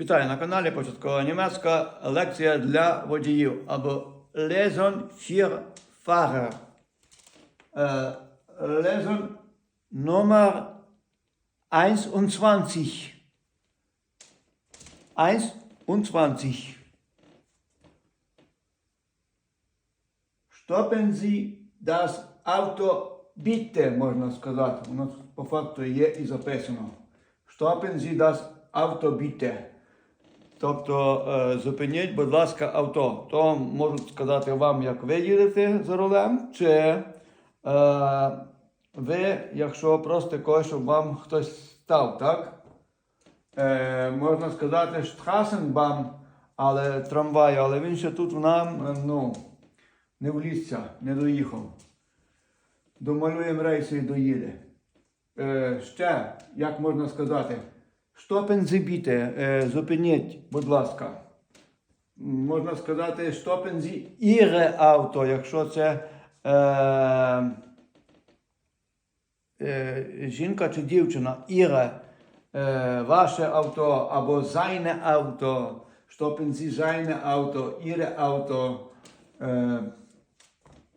Вітаю на каналі Початкова німецька лекція для водіїв або Lesson für Fahrer. Lesson номер 21. 21. Stoppen Sie das Auto bitte, можна сказати. Воно по факту є і записано. Stoppen Sie das Auto bitte. Тобто е, зупиніть, будь ласка, авто. То можуть сказати вам, як ви їдете за рулем, чи е, ви, якщо просите когось, щоб вам хтось став, так? Е, можна сказати Штрасенбан, але трамвай, але він ще тут нам е, ну, не влізся, не доїхав. Домалюємо рейси і доїде. Е, ще, як можна сказати, штопен зібіте, е, зупиніть, будь ласка. Можна сказати, штопен зі іре авто, якщо це е, е, жінка чи дівчина, іре, е, ваше авто або зайне авто, штопен зі зайне авто, іре авто. Е,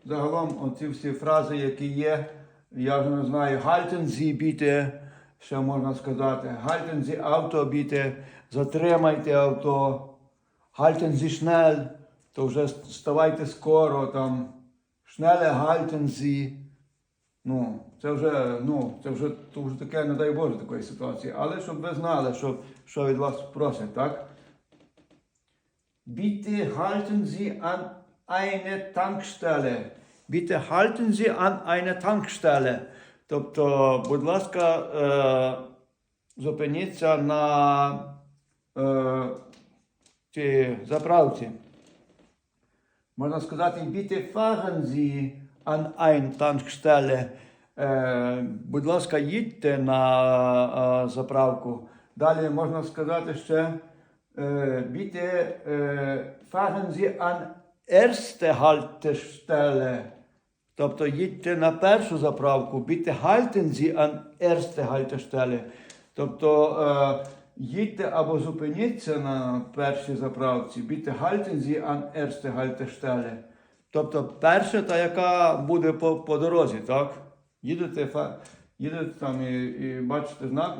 Загалом оці всі фрази, які є, я вже не знаю, Sie bitte, що можна сказати, halten Sie Auto bitte, затримайте авто, halten Sie schnell, то вже ставайте скоро, там, schnelle halten Sie. Ну, це вже, ну, це вже, то вже таке, не дай Боже, такої ситуації. Але щоб ви знали, що, що від вас просять, так? Bitte halten Sie an eine Tankstelle. Bitte halten Sie an eine Tankstelle. Тобто, будь ласка, е, зупиніться на е, цій заправці. Можна сказати, fahren Sie an eine Tankstelle. Е, будь ласка, їдьте на е, заправку. Далі можна сказати ще е, bitte е, Sie an erste Haltestelle. Тобто їдьте на першу заправку, halten Sie an erste Haltestelle. Тобто е, їдьте або зупиніться на першій заправці, halten Sie an erste Haltestelle. Тобто перша, та яка буде по, по дорозі, так? Їдете, їдете там і, і бачите знак,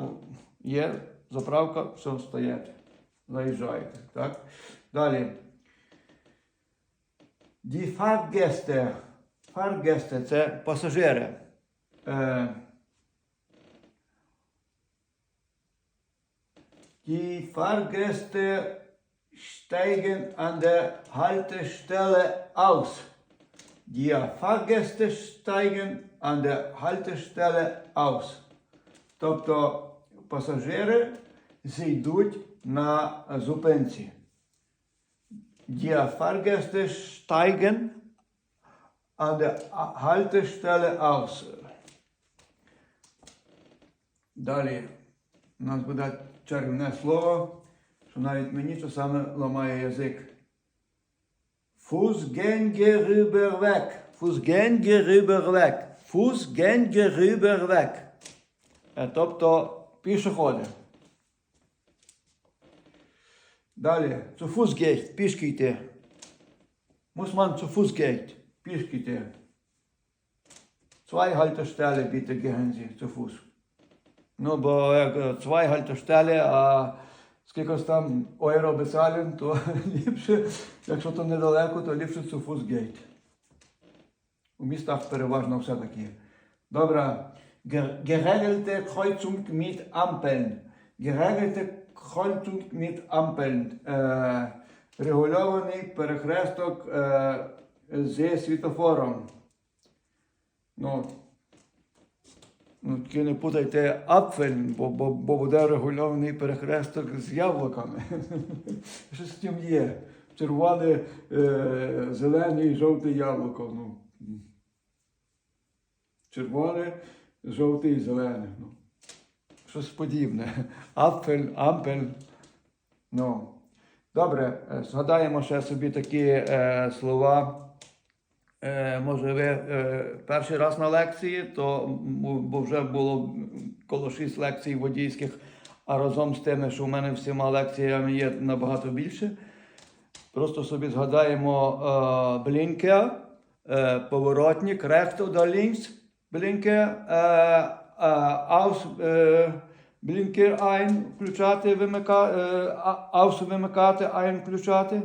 є заправка, все встаєте. Заїжджаєте, так? Далі. Die Fahrgäste. Fahrgäste – це пасажири. Е, Die Fahrgäste steigen an der Haltestelle aus. Die Fahrgäste steigen an der Haltestelle aus. Тобто пасажири зійдуть на зупинці. Die Fahrgäste steigen an der Haltestelle aus. Далі у нас буде чарівне слово, що навіть мені часами ламає язик. Fußgängerüberweg. Fußgängerüberweg. Fußgängerüberweg. Е, Тобто пішоходи. Далі, zu Fuß geht, пішки йти. Muss man zu Fuß geht, пішки йти. Zwei Haltestelle bitte gehen Sie zu Fuß. Ну, бо як е, zwei Haltestelle, а скільки там Euro безален, то ліпше, якщо то недалеко, то ліпше geht. У містах переважно все таке. Добре. Geregelte Kreuzung mit Ampeln. Geregelte Kreuzung mit Ampeln. Регульований перехресток е, зі світофором. Ну, ну, тільки не путайте Апфель, бо, бо, бо буде регульований перехресток з яблуками. Що з тим є? Червоне, е, зелене і жовте яблуко. Ну. Червоне, жовте і зелене. Ну. Щось подібне. Апфель, ампель. Ну. Добре, е, згадаємо ще собі такі е, слова. Е, може, ви е, перший раз на лекції, то бо вже було коло шість лекцій водійських. а разом з тими, що в мене всіма лекціями є набагато більше. Просто собі згадаємо е, блінке, поворотник, рехто до лінкс, блінке, аус, блінкер айн включати, вимика, е, аус вимикати, айн включати.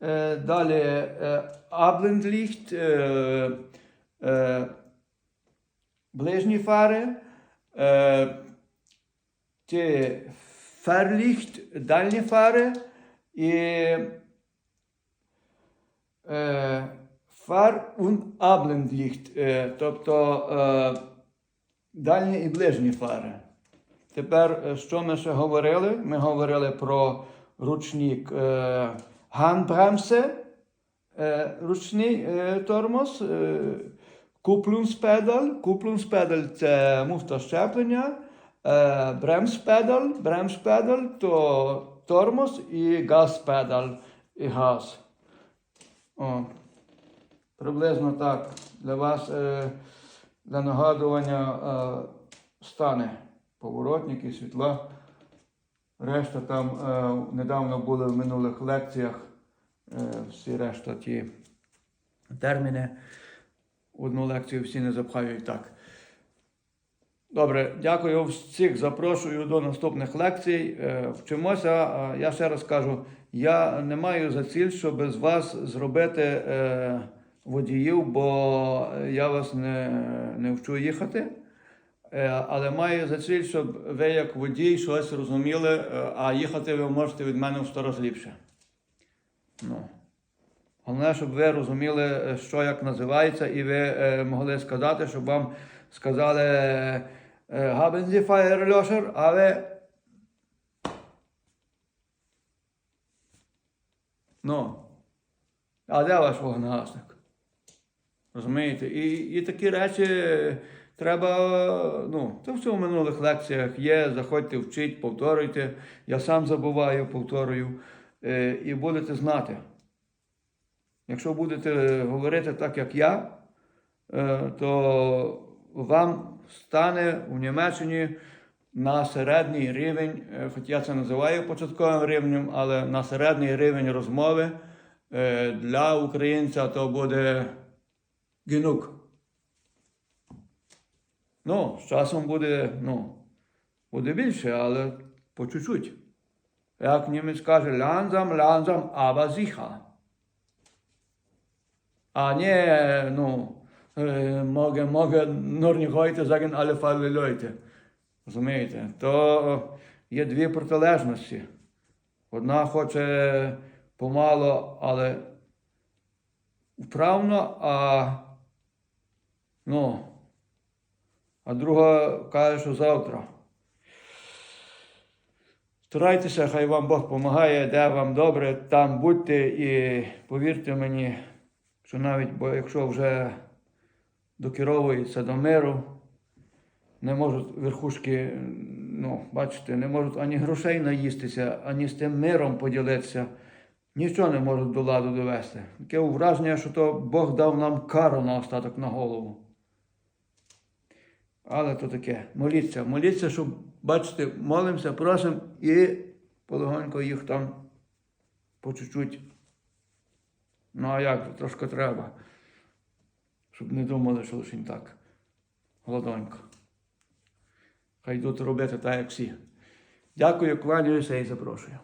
Е, далі е, аблендліхт, е, ближні фари, ферліхт, дальні фари і фар und Abendlicht, тобто дальні і ближні фари. Тепер, що ми ще говорили? Ми говорили про ручник Handbremse, е, ручний тормоз, Куплунспедаль. Куплунспедаль це муфта щеплення, бремспедаль, бремспедаль то тормоз і газпедаль і газ. О, приблизно так для вас для нагадування стане поворотники, світла. Решта там е, недавно були в минулих лекціях е, всі решта ті терміни. Одну лекцію всі не запхають так. Добре, дякую всіх. Запрошую до наступних лекцій. Е, Вчимося. А Я ще раз кажу: я не маю за ціль, щоб з вас зробити е, водіїв, бо я вас не, не вчу їхати. Е, Але маю за ціль, щоб ви, як водій, щось розуміли, е, а їхати ви можете від мене в сто разів ліпше. Ну. Головне, щоб ви розуміли, е, що як називається, і ви могли сказати, щоб вам сказали Haben Sie Feuerlöscher, але. Ну. А де ваш вогнегасник? Розумієте? І, і такі речі треба. Ну, це все в минулих лекціях є. Заходьте, вчіть, повторюйте. Я сам забуваю, повторюю. Е, і будете знати. Якщо будете говорити так, як я, е, то вам стане у Німеччині на середній рівень, е, хоч я це називаю початковим рівнем, але на середній рівень розмови для українця то буде гінук. Ну, з часом буде, ну, буде більше, але по чуть-чуть. Як німець каже, langsam, aber sicher. A nie, no, e, mogę, mogę nur nicht heute sagen, alle Розумієте? То є дві протилежності. Одна хоче помало, але вправно, а, ну, а друга каже, що завтра. Старайтеся, хай вам Бог допомагає, де вам добре, там будьте і повірте мені, що навіть бо якщо вже докеровується до миру, не можуть верхушки, ну, бачите, не можуть ані грошей наїстися, ані з тим миром поділитися. Нічого не можуть до ладу довести. Таке враження, що то Бог дав нам кару на остаток на голову. Але то таке, моліться, моліться, щоб, бачите, молимося, просимо і полегонько їх там по чуть-чуть. Ну а як трошки треба. Щоб не думали, що лише так. Голодонько. Хай йдуть робити так, як всі. Дякую, кланяюся і запрошую.